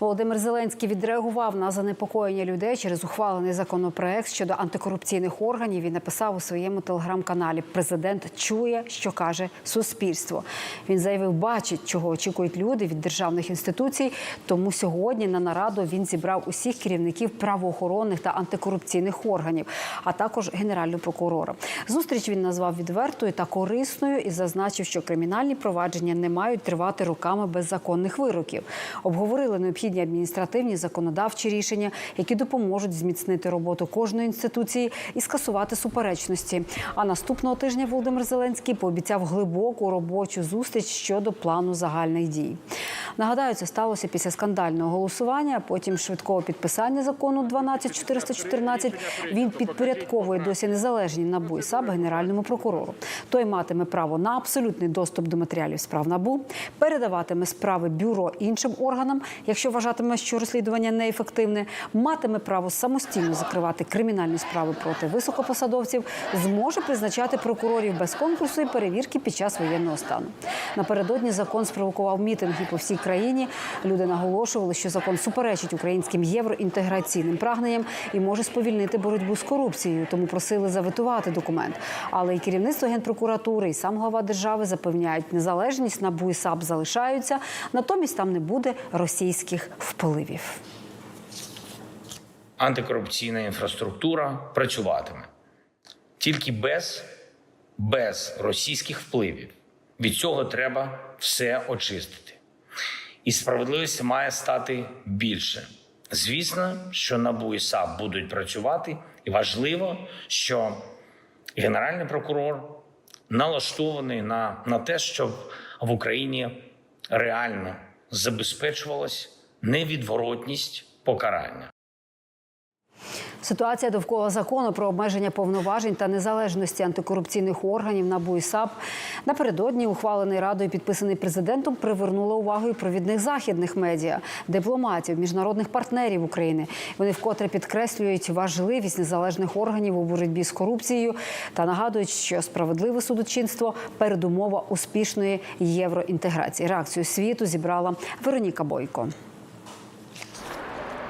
Володимир Зеленський відреагував на занепокоєння людей через ухвалений законопроект щодо антикорупційних органів. Він написав у своєму телеграм-каналі: Президент чує, що каже суспільство. Він заявив, бачить, чого очікують люди від державних інституцій. Тому сьогодні на нараду він зібрав усіх керівників правоохоронних та антикорупційних органів, а також генерального прокурора. Зустріч він назвав відвертою та корисною і зазначив, що кримінальні провадження не мають тривати роками без законних вироків. Обговорили необхідні адміністративні законодавчі рішення, які допоможуть зміцнити роботу кожної інституції і скасувати суперечності. А наступного тижня Володимир Зеленський пообіцяв глибоку робочу зустріч щодо плану загальних дій. Нагадаю, це сталося після скандального голосування, потім швидкого підписання закону 12414. Він підпорядковує досі незалежні НАБУ і САП генеральному прокурору. Той матиме право на абсолютний доступ до матеріалів справ НАБУ, передаватиме справи бюро іншим органам, якщо вважатиме, що розслідування неефективне, матиме право самостійно закривати кримінальні справи проти високопосадовців, зможе призначати прокурорів без конкурсу і перевірки під час воєнного стану. Напередодні закон спровокував мітинги по всій країні. Люди наголошували, що закон суперечить українським євроінтеграційним прагненням і може сповільнити боротьбу з корупцією. Тому просили заветувати документ. Але і керівництво генпрокуратури, і сам глава держави запевняють, незалежність НАБУ і САП залишаються. Натомість там не буде російських впливів. антикорупційна інфраструктура працюватиме тільки без, без російських впливів. Від цього треба все очистити. І справедливості має стати більше. Звісно, що НАБУ і САП будуть працювати, і важливо, що генеральний прокурор налаштований на, на те, щоб в Україні реально забезпечувалась невідворотність покарання. Ситуація довкола закону про обмеження повноважень та незалежності антикорупційних органів НАБУ і САП напередодні ухвалений радою, підписаний президентом, привернула увагу і провідних західних медіа, дипломатів, міжнародних партнерів України. Вони вкотре підкреслюють важливість незалежних органів у боротьбі з корупцією та нагадують, що справедливе судочинство передумова успішної євроінтеграції. Реакцію світу зібрала Вероніка Бойко.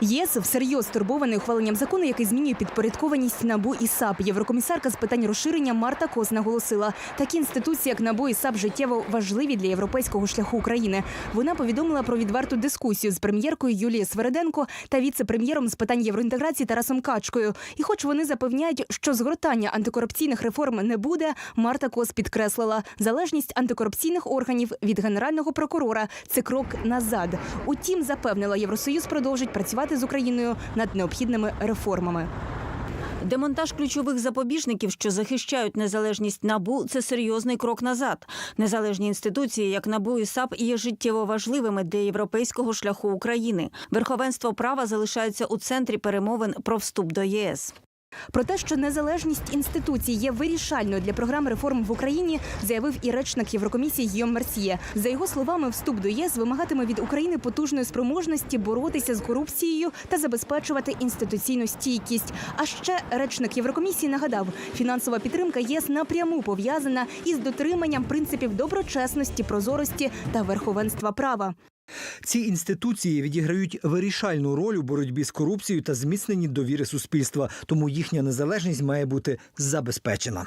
ЄС всерйоз стурбований ухваленням закону, який змінює підпорядкованість НАБУ і САП. Єврокомісарка з питань розширення Марта Кос наголосила, такі інституції, як НАБУ і САП, життєво важливі для європейського шляху України. Вона повідомила про відверту дискусію з прем'єркою Юлією Свереденко та віце-прем'єром з питань євроінтеграції Тарасом Качкою. І, хоч вони запевняють, що згортання антикорупційних реформ не буде, Марта Кос підкреслила, залежність антикорупційних органів від генерального прокурора це крок назад. Утім, запевнила, Євросоюз продовжить працювати з Україною над необхідними реформами. Демонтаж ключових запобіжників, що захищають незалежність набу, це серйозний крок назад. Незалежні інституції, як набу і САП, є життєво важливими для європейського шляху України. Верховенство права залишається у центрі перемовин про вступ до ЄС. Про те, що незалежність інституцій є вирішальною для програм реформ в Україні, заявив і речник Єврокомісії Гйом Мерсьє. За його словами, вступ до ЄС вимагатиме від України потужної спроможності боротися з корупцією та забезпечувати інституційну стійкість. А ще речник Єврокомісії нагадав, фінансова підтримка ЄС напряму пов'язана із дотриманням принципів доброчесності, прозорості та верховенства права. Ці інституції відіграють вирішальну роль у боротьбі з корупцією та зміцненні довіри суспільства, тому їхня незалежність має бути забезпечена.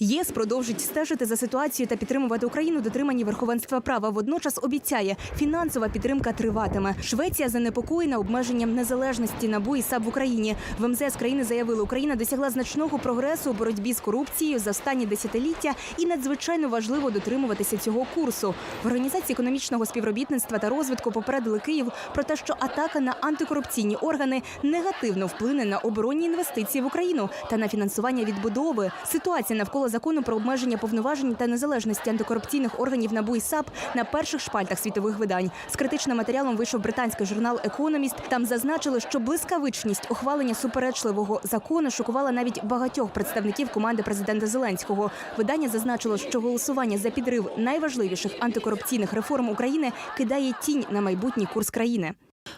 ЄС продовжить стежити за ситуацією та підтримувати Україну дотриманні верховенства права. Водночас обіцяє, фінансова підтримка триватиме. Швеція занепокоєна обмеженням незалежності НАБУ і САП в Україні. В МЗС країни заявили, Україна досягла значного прогресу у боротьбі з корупцією за останні десятиліття, і надзвичайно важливо дотримуватися цього курсу. В організації економічного співробітництва та розвитку попередили Київ про те, що атака на антикорупційні органи негативно вплине на оборонні інвестиції в Україну та на фінансування відбудови. Ситуація навколо закону про обмеження повноважень та незалежності антикорупційних органів НАБУ і САП на перших шпальтах світових видань. З критичним матеріалом вийшов британський журнал Економіст. Там зазначили, що блискавичність ухвалення суперечливого закону шокувала навіть багатьох представників команди президента Зеленського. Видання зазначило, що голосування за підрив найважливіших антикорупційних реформ України кидає тінь на майбутній курс країни.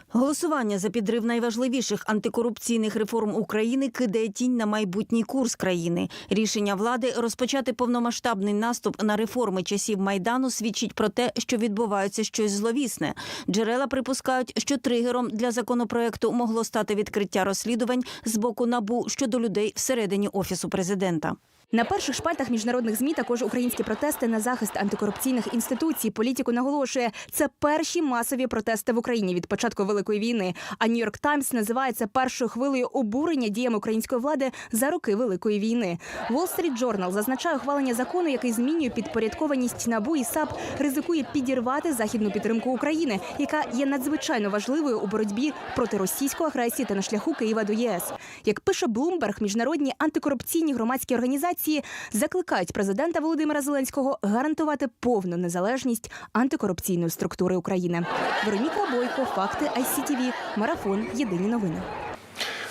Голосування за підрив найважливіших антикорупційних реформ України кидає тінь на майбутній курс країни. Рішення влади розпочати повномасштабний наступ на реформи часів майдану свідчить про те, що відбувається щось зловісне. Джерела припускають, що тригером для законопроекту могло стати відкриття розслідувань з боку набу щодо людей всередині офісу президента. На перших шпальтах міжнародних змі також українські протести на захист антикорупційних інституцій. Політику наголошує, це перші масові протести в Україні від початку великої війни. А Нью-Йорк Таймс називає це першою хвилею обурення діями української влади за роки великої війни. Wall Street Journal зазначає ухвалення закону, який змінює підпорядкованість набу і САП, ризикує підірвати західну підтримку України, яка є надзвичайно важливою у боротьбі проти російської агресії та на шляху Києва до ЄС. Як пише Блумберг, міжнародні антикорупційні громадські організації закликають президента Володимира Зеленського гарантувати повну незалежність антикорупційної структури України. Вероніка Бойко, факти ICTV, марафон. Єдині новини.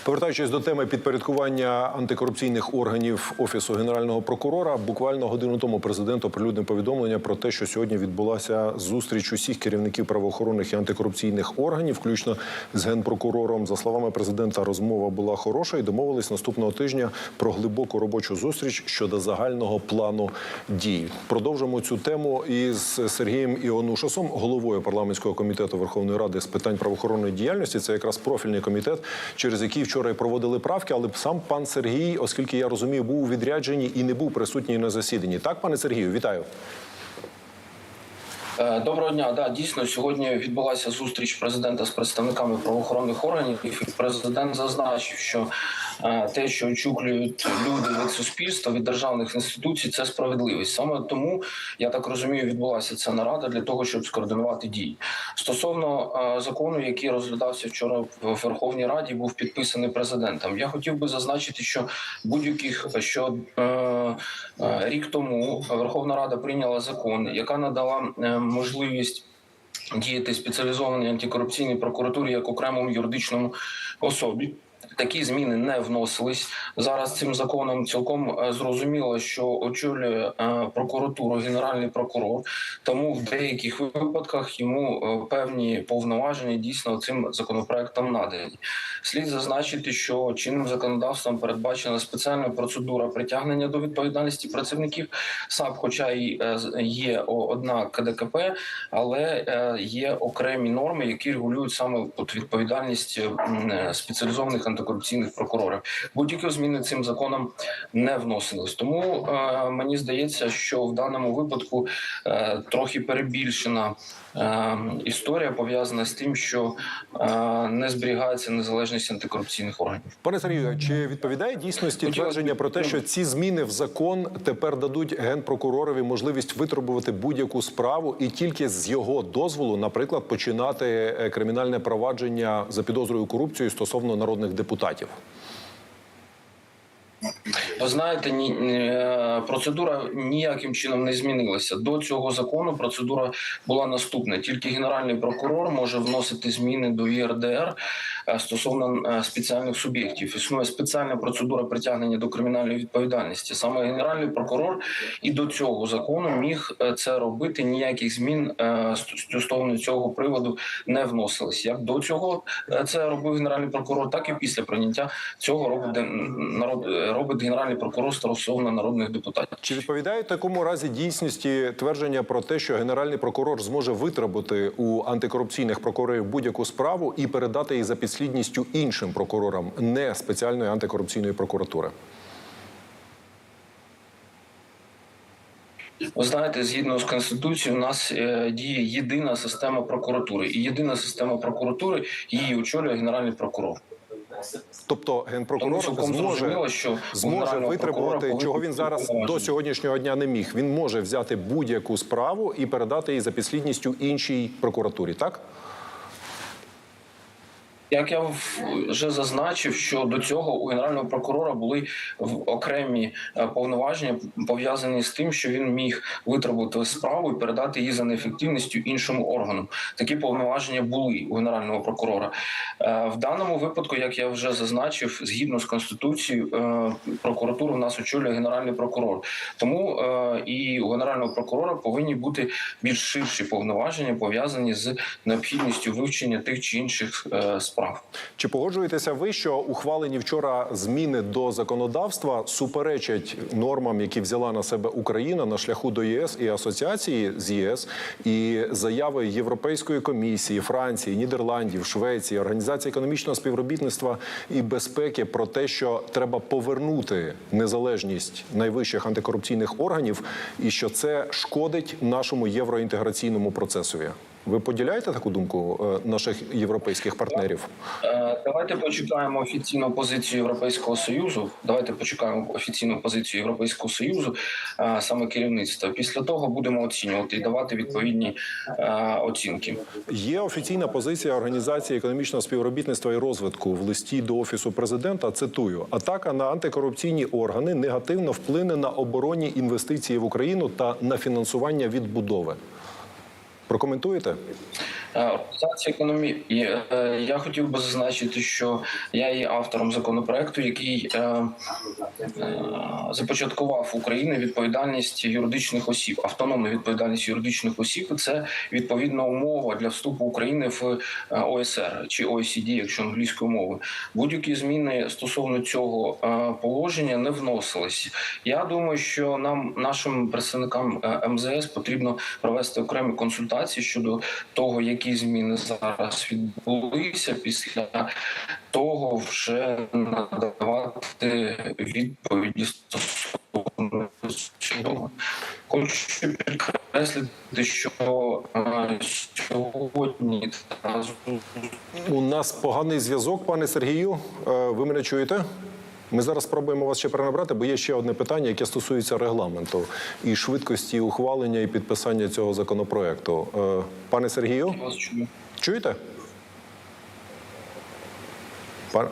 Повертаючись до теми підпорядкування антикорупційних органів офісу генерального прокурора, буквально годину тому президент оприлюднив повідомлення про те, що сьогодні відбулася зустріч усіх керівників правоохоронних і антикорупційних органів, включно з генпрокурором. За словами президента, розмова була хороша і домовились наступного тижня про глибоку робочу зустріч щодо загального плану дій. Продовжимо цю тему із Сергієм Іонушасом, головою парламентського комітету Верховної Ради з питань правоохоронної діяльності. Це якраз профільний комітет, через який вчора і проводили правки. Але сам пан Сергій, оскільки я розумію, був у відрядженні і не був присутній на засіданні. Так, пане Сергію, вітаю. Е, Доброго дня. Да, дійсно сьогодні відбулася зустріч президента з представниками правоохоронних органів. І президент зазначив, що те, що очікують люди від суспільства, від державних інституцій, це справедливість. Саме тому я так розумію, відбулася ця нарада для того, щоб скоординувати дії. Стосовно закону, який розглядався вчора в Верховній Раді, був підписаний президентом. Я хотів би зазначити, що будь-яких що е, е, рік тому Верховна Рада прийняла закон, яка надала е, можливість. Діяти спеціалізованій антикорупційній прокуратурі як окремому юридичному особі. Такі зміни не вносились зараз. Цим законом цілком е, зрозуміло, що очолює е, прокуратуру генеральний прокурор. Тому в деяких випадках йому е, певні повноваження дійсно цим законопроектом надані. Слід зазначити, що чинним законодавством передбачена спеціальна процедура притягнення до відповідальності працівників САП, хоча й є одна КДКП, але є окремі норми, які регулюють саме відповідальність спеціалізованих антикорупційних прокурорів. Будь-які зміни цим законом не вносились. Тому е, мені здається, що в даному випадку е, трохи перебільшена історія пов'язана з тим, що е, не зберігається незалежність антикорупційних органів. Пане Сергію, чи відповідає дійсності твердження про те, що ці зміни в закон тепер дадуть генпрокуророві можливість витребувати будь-яку справу і тільки з його дозволу, наприклад, починати е, кримінальне провадження за підозрою корупцією стосовно народних депутатів? Ви знаєте, ні е, процедура ніяким чином не змінилася. До цього закону процедура була наступна: тільки генеральний прокурор може вносити зміни до ЄРДР е, стосовно е, спеціальних суб'єктів. Існує спеціальна процедура притягнення до кримінальної відповідальності. Саме генеральний прокурор і до цього закону міг це робити. Ніяких змін стосовно цього приводу не вносились. Як до цього це робив генеральний прокурор, так і після прийняття цього робить народ робить генеральний прокурор стосовно народних депутатів. Чи відповідає в такому разі дійсності твердження про те, що генеральний прокурор зможе витребути у антикорупційних прокурорів будь-яку справу і передати її за підслідністю іншим прокурорам, не спеціальної антикорупційної прокуратури? Ви знаєте, згідно з конституцією, у нас е, діє єдина система прокуратури, і єдина система прокуратури її очолює генеральний прокурор. Тобто генпрокурор зможе що зможе витребувати, чого він зараз до сьогоднішнього дня не міг. Він може взяти будь-яку справу і передати її за підслідністю іншій прокуратурі. Так Як я вже зазначив, що до цього у генерального прокурора були окремі е, повноваження пов'язані з тим, що він міг витребувати справу і передати її за неефективністю іншому органу. Такі повноваження були у генерального прокурора. Е, В даному випадку, як я вже зазначив, згідно з конституцією, е, прокуратуру нас очолює генеральний прокурор. Тому і у генерального прокурора повинні бути більш ширші повноваження пов'язані з необхідністю вивчення тих чи інших е, справ. Чи погоджуєтеся ви, що ухвалені вчора зміни до законодавства суперечать нормам, які взяла на себе Україна на шляху до ЄС і асоціації з ЄС, і заяви Європейської комісії, Франції, Нідерландів, Швеції, Організації економічного співробітництва і безпеки про те, що треба повернути незалежність найвищих антикорупційних органів, і що це шкодить нашому євроінтеграційному процесові? Ви поділяєте таку думку е, наших європейських партнерів? Е, Давайте почекаємо офіційну позицію Європейського союзу. Давайте почекаємо офіційну позицію Європейського союзу, е, саме керівництва. Після того будемо оцінювати і давати відповідні оцінки. Є офіційна позиція Організації економічного співробітництва і розвитку в листі до офісу президента. Цитую: атака на антикорупційні органи негативно вплине на оборонні інвестиції в Україну та на фінансування відбудови. Прокоментуєте? Е, Організація економії. Е, Я хотів би зазначити, що я є автором законопроекту, який е, е, започаткував в Україні відповідальність юридичних осіб, автономну відповідальність юридичних осіб. Це відповідна умова для вступу України в е, ОСР чи OECD, якщо англійською мовою. Будь-які зміни стосовно цього е, положення не вносились. Я думаю, що нам, нашим представникам е, МЗС, потрібно провести окремі консультації щодо того, які зміни зараз відбулися. Після того вже надавати відповіді стосовно цього. Хочу підкреслити, що е, сьогодні У нас поганий зв'язок, пане Сергію. Е, Ви мене чуєте? Ми зараз спробуємо вас ще перенабрати, бо є ще одне питання, яке стосується регламенту і швидкості ухвалення і підписання цього законопроекту. Е, Пане Сергію, чуєте? Пан...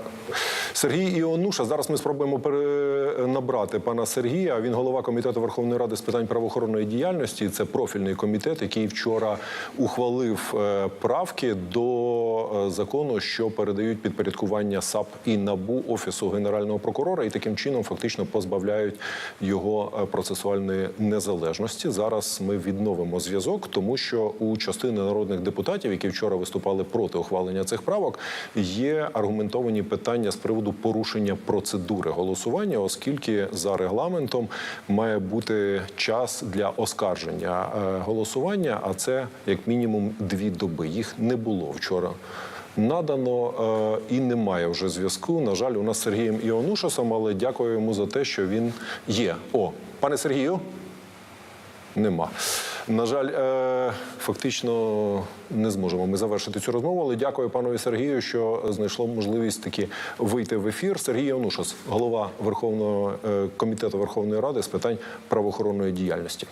Сергій Іонуша. Зараз ми спробуємо перенабрати пана Сергія. Він голова комітету Верховної Ради з питань правоохоронної діяльності. Це профільний комітет, який вчора ухвалив е, правки до е, закону, що передають підпорядкування САП і НАБУ офісу генерального прокурора, і таким чином фактично позбавляють його е, процесуальної незалежності. Зараз ми відновимо зв'язок, тому що у частини народних депутатів, які вчора виступали проти ухвалення цих правок, є аргументовані питання з приводу порушення процедури голосування, оскільки за регламентом має бути час для оскарження е, голосування, а це як мінімум дві доби. Їх не було вчора. Надано е, і немає вже зв'язку. На жаль, у нас з Сергієм Іонушасом, але дякую йому за те, що він є. О, пане Сергію. Нема. На жаль, е, фактично не зможемо ми завершити цю розмову, але дякую панові Сергію, що знайшло можливість таки вийти в ефір. Сергій Онушас, голова Верховного е, комітету Верховної Ради з питань правоохоронної діяльності.